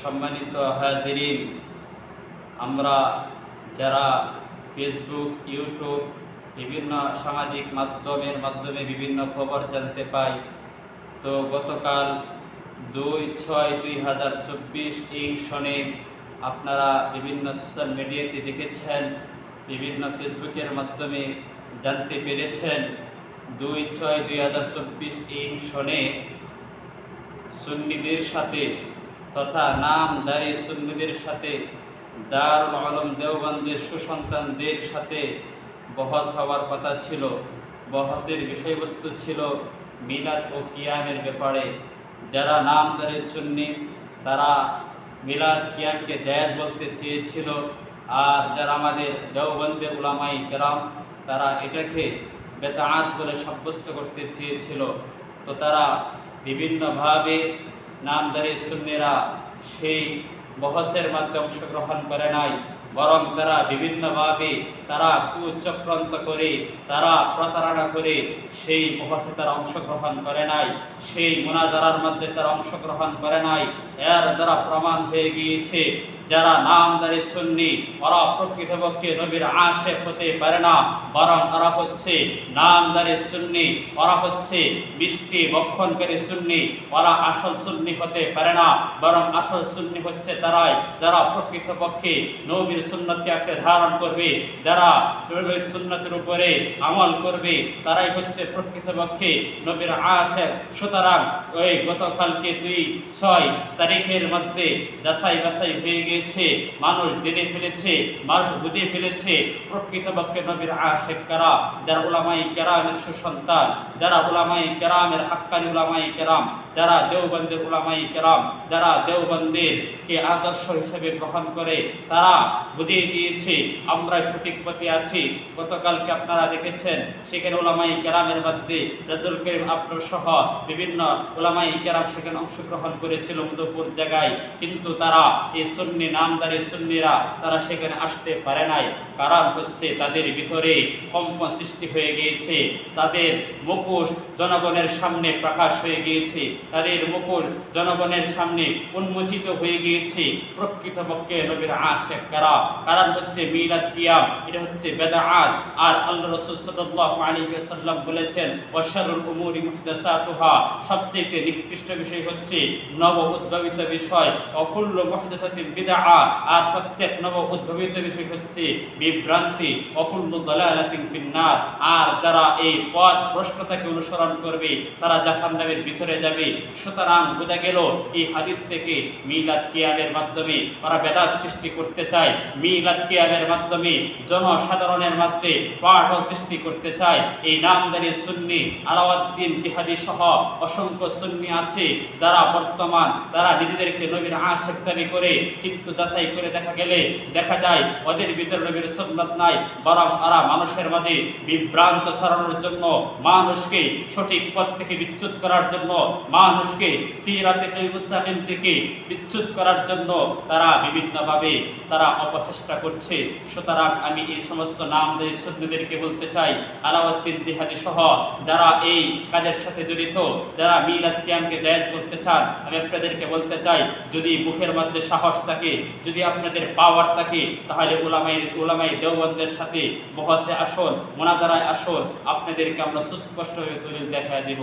সম্মানিত হাজিরিন, আমরা যারা ফেসবুক ইউটিউব বিভিন্ন সামাজিক মাধ্যমের মাধ্যমে বিভিন্ন খবর জানতে পাই, তো গতকাল দুই ছয় দুই হাজার চব্বিশ ইং সনে আপনারা বিভিন্ন সোশ্যাল মিডিয়াতে দেখেছেন, বিভিন্ন ফেসবুকের মাধ্যমে জানতে পেরেছেন। দুই ছয় দুই হাজার চব্বিশ ইং সনে সুন্নিদের সাথে তথা নামদারি সুন্নিদের সাথে, দারুল আলম দেওবন্দের সুসন্তানদের সাথে বহস হওয়ার কথা ছিল। বহসের বিষয়বস্তু ছিল মিলাদ ও কিয়ামের ব্যাপারে। যারা নাম নামদারি সুন্নি, তারা মিলাদ, কিয়ামকে জায়েজ বলতে চেয়েছিল। আর যারা আমাদের দেওবন্দের উলামাই গ্রাম তারা এটাকে বেতাআত বলে সাব্যস্ত করতে চেয়েছিল। তো তারা বিভিন্নভাবে নামদারি সুন্নিরা সেই বহসের মাধ্যমে অংশগ্রহণ করে নাই, বরং তারা বিভিন্নভাবে তারা কুচক্রান্ত করে, তারা প্রতারণা করে সেই মহাসে তারা অংশগ্রহণ করে নাই, সেই মোনাজারার মধ্যে তারা অংশগ্রহণ করে নাই। এর দ্বারা প্রমাণ হয়ে গিয়েছে যারা নামদারি সুন্নি, ওরা প্রকৃতপক্ষে নবীর আশেক হতে পারে না, বরং ওরা হচ্ছে নামদারি সুন্নি, ওরা হচ্ছে মিষ্টি বক্ষণকারী সুন্নি, ওরা আসল সুন্নি হতে পারে না, বরং আসল সুন্নি হচ্ছে তারাই যারা প্রকৃতপক্ষে নবীর সুন্নতকে ধারণ করবে, যারা নবীর সুন্নতের উপরে আমল করবে, তারাই হচ্ছে প্রকৃতপক্ষে নবীর আশেক। সুতরাং ওই গতকালকে দুই, ছয় তারিখের মধ্যে যাচাই বাছাই হয়ে গিয়েছে মানুষ জেনে ফেলেছে, মানুষ বুঝে ফেলেছে, প্রকৃতপক্ষে নবীর আশেখ কারা যারা ওলামাই কেরামের সুসন্তান যারা ওলামাই কেরামের হাক্কানি ওলামাই কেরাম যারা দেওবন্দের উলামাই কেরাম, যারা দেওবন্দের কে আদর্শ হিসেবে গ্রহণ করে, তারা বুঝিয়ে দিয়েছে, আমরা সঠিক পথে আছি। গতকালকে আপনারা দেখেছেন, সেখানে ওলামাই কেরামের মধ্যে রাজুল করিম আফরোজ সহ বিভিন্ন ওলামাই কেরাম সেখানে অংশগ্রহণ করেছিল মধুপুর জায়গায়। কিন্তু তারা এই সুন্নি নামদারি সুন্নিরা, তারা সেখানে আসতে পারে নাই। কারণ হচ্ছে তাদের ভিতরে কম্পন সৃষ্টি হয়ে গিয়েছে, তাদের মুখোশ জনগণের সামনে প্রকাশ হয়ে গিয়েছে। তাদের মুখোশ জনগণের সামনে উন্মোচিত হয়ে গিয়েছে। প্রকৃতপক্ষে নবীর আশেক কারা? কারণ হচ্ছে মিলাদ কিয়াম, এটা হচ্ছে বেদাআত। আর আল্লাহ রাসূল সাল্লাল্লাহু আলাইহি ওয়াসাল্লাম বলেছেন ওয়াশারুল উমুরি মুহদাসাতুহা। সবচেয়ে নিকৃষ্ট বিষয় হচ্ছে নব উদ্ভাবিত বিষয়। অকুল্ল মুহদাসাতিন বিদআ। আর প্রত্যেক নব উদ্ভাবিত বিষয় হচ্ছে বিভ্রান্তি। অকুল্ল দালালাতিন ফিন্নার। আর যারা এই পথ ভ্রষ্টতাকে অনুসরণ করবে, তারা জাহান্নামের ভিতরে যাবে। সুতরাং বোঝা গেল, এই হাদিস থেকে মিলাদ কিয়ামের মাধ্যমে ওরা বেদাত সৃষ্টি করতে চায়। মিলাদ কিয়ামের মাধ্যমে জনসাধারণের মধ্যে পাঠল সৃষ্টি করতে চায়। এই নামদারি সুন্নি, আলাউদ্দিন জিহাদি সহ অসংখ্য সুন্নি আছে যারা বর্তমান তারা নিজেদেরকে নবীর আশেক দাবি করে কিন্তু যাচাই করে দেখা গেলে দেখা যায়, ওদের ভিতরে নবীর সুন্নত নাই। বরং ওরা মানুষের মাঝে বিভ্রান্ত ছড়ানোর জন্য, মানুষকে সঠিক পথ থেকে বিচ্যুত করার জন্য মানুষকে সিরাতে মুস্তাকিম থেকে বিচ্যুত করার জন্য তারা বিভিন্নভাবে তারা অপচেষ্টা করছে। সুতরাং আমি এই সমস্ত নামদারি সুন্নিদেরকে বলতে চাই, আলাউদ্দিন জিহাদি সহ যারা এই কাজের সাথে জড়িত, যারা মিলাদ কিয়ামকে জায়েজ করতে চান, আমি আপনাদেরকে বলতে চাই, যদি মুখের মধ্যে সাহস থাকে, যদি আপনাদের পাওয়ার থাকে, তাহলে ওলামাই ওলামাই দেওবন্দের সাথে বহসে আসুন মোনাদারায় আসুন, আপনাদেরকে আমরা সুস্পষ্টভাবে দলিল দেখা দেব।